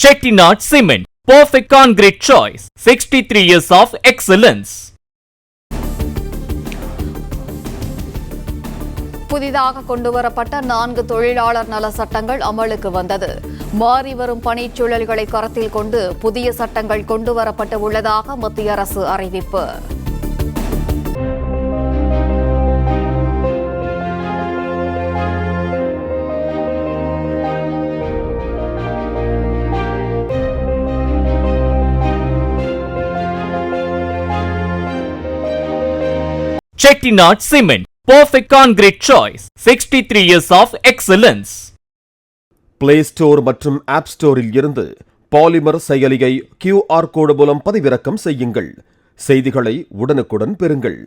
Chettinad Cement, perfect concrete choice. 63 years of excellence. புதிதாக கொண்டுவரப்பட்ட நான்கு தொழிலாளர் நல சட்டங்கள் அமலுக்கு வந்தது மாறி வரும் பணிச்சூழல்களை கருத்தில் கொண்டு புதிய சட்டங்கள் கொண்டுவரப்பட்டு உள்ளதாக மத்திய அரசு அறிவிப்பு Chettinad Cement, perfect concrete choice. 63 years of excellence. Play store மற்றும் ஆப் ஸ்டோரில் இருந்து பாலிமர் செயலியை கியூஆர் கோடு மூலம் பதிவிறக்கம் செய்யுங்கள் செய்திகளை உடனுக்குடன் பெறுங்கள்